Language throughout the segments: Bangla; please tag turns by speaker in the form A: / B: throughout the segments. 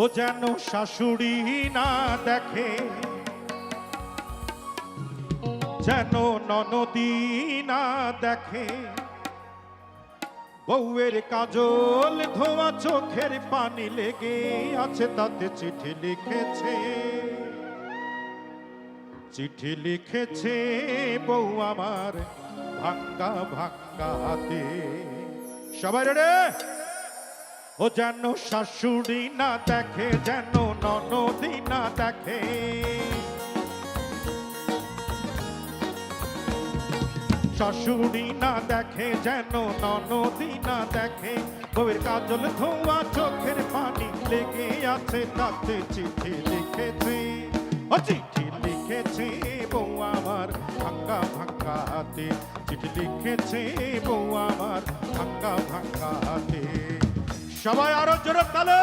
A: ও যেন শাশুড়ি না দেখে, যেন ননদি না দেখে। বউয়ের কাজল ধোয়া চোখের পানি লেগে আছে, তাতে চিঠি লিখেছে। চিঠি লিখেছে বউ আমার ভাঙ্গা ভাঙ্গা হাতে। সবাই রে ও যেন শাশুড়ি না দেখে, যেন ননদি না দেখে। শাশুড়ি না দেখে, যেন ননদি না দেখে। বউয়ের কাজল ধোয়া চোখের পানি লেগে আছে, তাতে চিঠি লিখেছে। ও চিঠি লিখেছে, বউ আমার ভাঙ্গা ভাঙ্গা হাতে। চিঠি লিখেছে, বউ আমার ভাঙ্গা ভাঙ্গা হাতে। সবাই আরও জোরে তালে।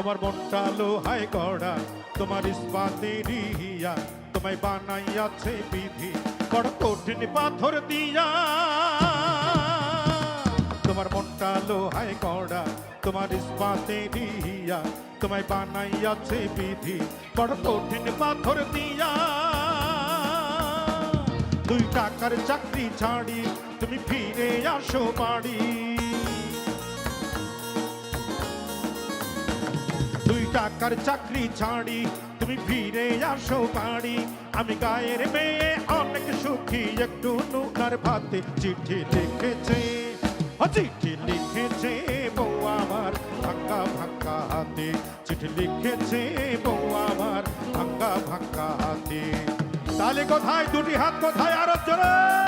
A: তোমার মনটা লোহায় গড়া, তোমার ইস্পাতের হিয়া তোমায় বানাইয়াছে বিধি, বড় কঠিন পাথর দিয়া। তোমার মনটা লোহায় গড়া, তোমার ইস্পাতের হিয়া তোমায় বানাইয়াছে বিধি, বড় কঠিন পাথর দিয়া। দুই টাকার চাকরি ছাড়ি, তুমি ফিরে আসো বাড়ি। টাকার চাকরি ছাড়ি, তুমি ফিরে আসো বাড়ি। আমি গায়ের মেয়ে, অনেক সুখী, একটু নুনার ভাতে চিঠি লিখেছে। চিঠি লিখেছে, বউ আমার ভাঙ্গা ভাঙ্গা হাতে। চিঠি লিখেছে, বউ আমার ভাঙ্গা ভাঙ্গা হাতে। তাহলে কোথায় দুটি হাত, কোথায় আরও জোরে?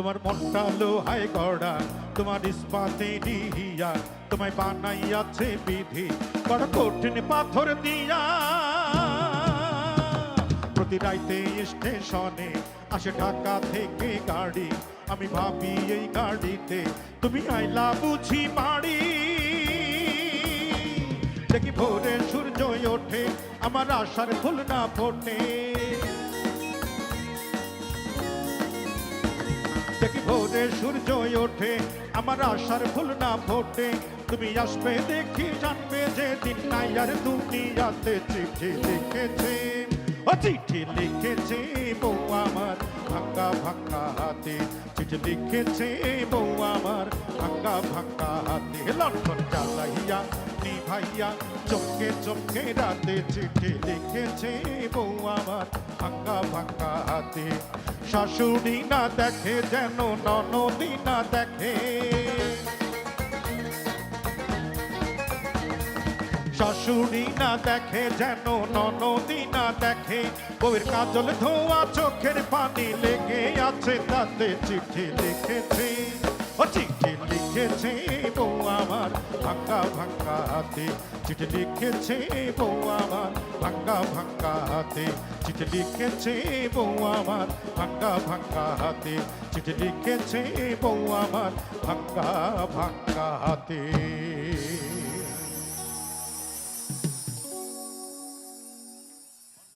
A: তোমার মনটা লোহায় গড়া, তোমার ইস্পাতে ডিহিয়া তোমায় বানাইয়াছে বিধি বড় কঠিন পাথর দিয়া। প্রতি রাইতে স্টেশনে আসে ঢাকা থেকে গাড়ি, আমি ভাবি এই গাড়িতে তুমি আইলা বুঝি বাড়ি। দেখি ভোরে সূর্য ওঠে, আমার আশার ফুল না ফোটে। ভোরে সূর্য ওঠে, আমার আশার ফুল না ফোটে। তুমি আসবে দেখি, জানবে যে দিন নাই আর দুনিয়াতে চিঠি লিখেছে। ও চিঠি লিখেছে বউ আমার, ভাঙ্গা ভাঙ্গা হাতে। চিঠি লিখেছে বউ আমার, ভাঙ্গা ভাঙ্গা হাতে। লক্ষণ জ্বালাইয়া ভাইয়া চোখে চোখে রাতে চিঠি লিখেছে বউ আমার ভাঙ্গা ভাঙ্গা হাতে। শাশুড়ি না দেখে, যেন ননদি না দেখে। শাশুড়ি না দেখে, যেন ননদি না দেখে। বউয়ের কাজল ধোয়া চোখের পানি লেগে আছে, তাতে চিঠি লিখেছে। চিঠি লিখেছে বউ আমার, ভাঙ্গা ভাঙ্গা হাতে। চিঠি লিখেছে বউ আমার, ভাঙ্গা ভাঙ্গা হাতে। চিঠি লিখেছে বউ আমার, ভাঙ্গা ভাঙ্গা হাতে। চিঠি লিখেছে বউ আমার, ভাঙ্গা ভাঙ্গা হাতে।